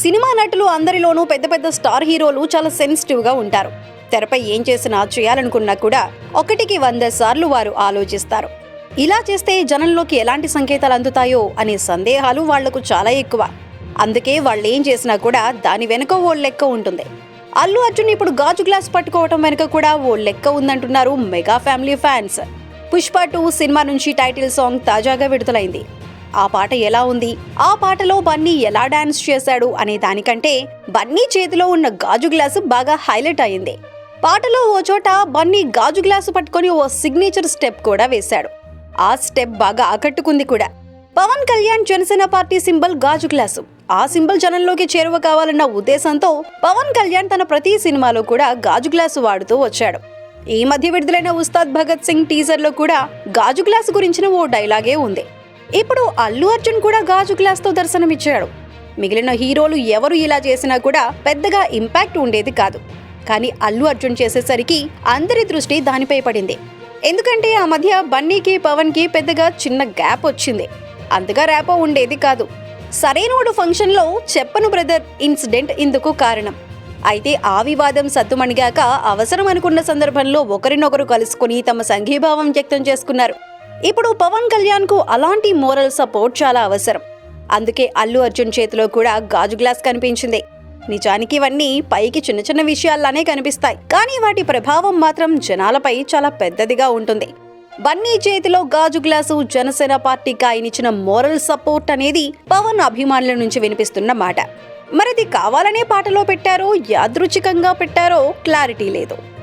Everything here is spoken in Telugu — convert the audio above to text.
సినిమా నటులు అందరిలోనూ పెద్ద పెద్ద స్టార్ హీరోలు చాలా సెన్సిటివ్గా ఉంటారు. తెరపై ఏం చేసినా చేయాలనుకున్నా కూడా ఒకటికి వంద సార్లు వారు ఆలోచిస్తారు. ఇలా చేస్తే జనంలోకి ఎలాంటి సంకేతాలు అందుతాయో అనే సందేహాలు వాళ్ళకు చాలా ఎక్కువ. అందుకే వాళ్ళు ఏం చేసినా కూడా దాని వెనుక ఓ లెక్క ఉంటుంది. అల్లు అర్జున్ ఇప్పుడు గాజు గ్లాస్ పట్టుకోవటం వెనుక కూడా ఓ లెక్క ఉందంటున్నారు mega family fans. Pushpa two cinema నుంచి టైటిల్ సాంగ్ తాజాగా విడుదలైంది. ఆ పాట ఎలా ఉంది? ఆ పాటలో బన్నీ ఎలా డాన్స్ చేశాడు అనే దానికంటే బన్నీ చేతిలో ఉన్న గాజు గ్లాసు బాగా హైలైట్ అయింది. పాటలో ఓ చోట బన్నీ గాజు గ్లాసు పట్టుకొని ఓ సిగ్నేచర్ స్టెప్ కూడా వేశాడు. ఆ స్టెప్ బాగా ఆకట్టుకుంది కూడా. పవన్ కళ్యాణ్ జనసేన పార్టీ సింబల్ గాజు గ్లాసు. ఆ సింబల్ జనంలోకి చేరువ కావాలన్న ఉద్దేశంతో పవన్ కళ్యాణ్ తన ప్రతి సినిమాలో కూడా గాజు గ్లాసు వాడుతూ వచ్చాడు. ఈ మధ్య విడుదలైన ఉస్తాద్ భగత్ సింగ్ టీజర్లో కూడా గాజు గ్లాసు గురించిన ఓ డైలాగే ఉంది. ఇప్పుడు అల్లు అర్జున్ కూడా గాజు గ్లాస్తో దర్శనమిచ్చాడు. మిగిలిన హీరోలు ఎవరు ఇలా చేసినా కూడా పెద్దగా ఇంపాక్ట్ ఉండేది కాదు. కానీ అల్లు అర్జున్ చేసేసరికి అందరి దృష్టి దానిపై పడింది. ఎందుకంటే ఆ మధ్య బన్నీకి పవన్కి పెద్దగా చిన్న గ్యాప్ వచ్చింది. అంతగా ర్యాపో ఉండేది కాదు. సరైనోడు ఫంక్షన్లో చెప్పను బ్రదర్ ఇన్సిడెంట్ ఇందుకు కారణం. అయితే ఆ వివాదం సత్తుమణిగాక అవసరం అనుకున్న సందర్భంలో ఒకరినొకరు కలుసుకుని తమ సంఘీభావం వ్యక్తం చేసుకున్నారు. ఇప్పుడు పవన్ కళ్యాణ్కు అలాంటి మోరల్ సపోర్ట్ చాలా అవసరం. అందుకే అల్లు అర్జున్ చేతిలో కూడా గాజు గ్లాస్ కనిపించింది. నిజానికి ఇవన్నీ పైకి చిన్న చిన్న విషయాల్లానే కనిపిస్తాయి. కానీ వాటి ప్రభావం మాత్రం జనాలపై చాలా పెద్దదిగా ఉంటుంది. బన్నీ చేతిలో గాజు గ్లాసు జనసేన పార్టీకి ఆయన ఇచ్చిన మోరల్ సపోర్ట్ అనేది పవన్ అభిమానుల నుంచి వినిపిస్తున్న మాట. మరిది కావాలనే పాటలో పెట్టారో యాదృచ్ఛికంగా పెట్టారో క్లారిటీ లేదు.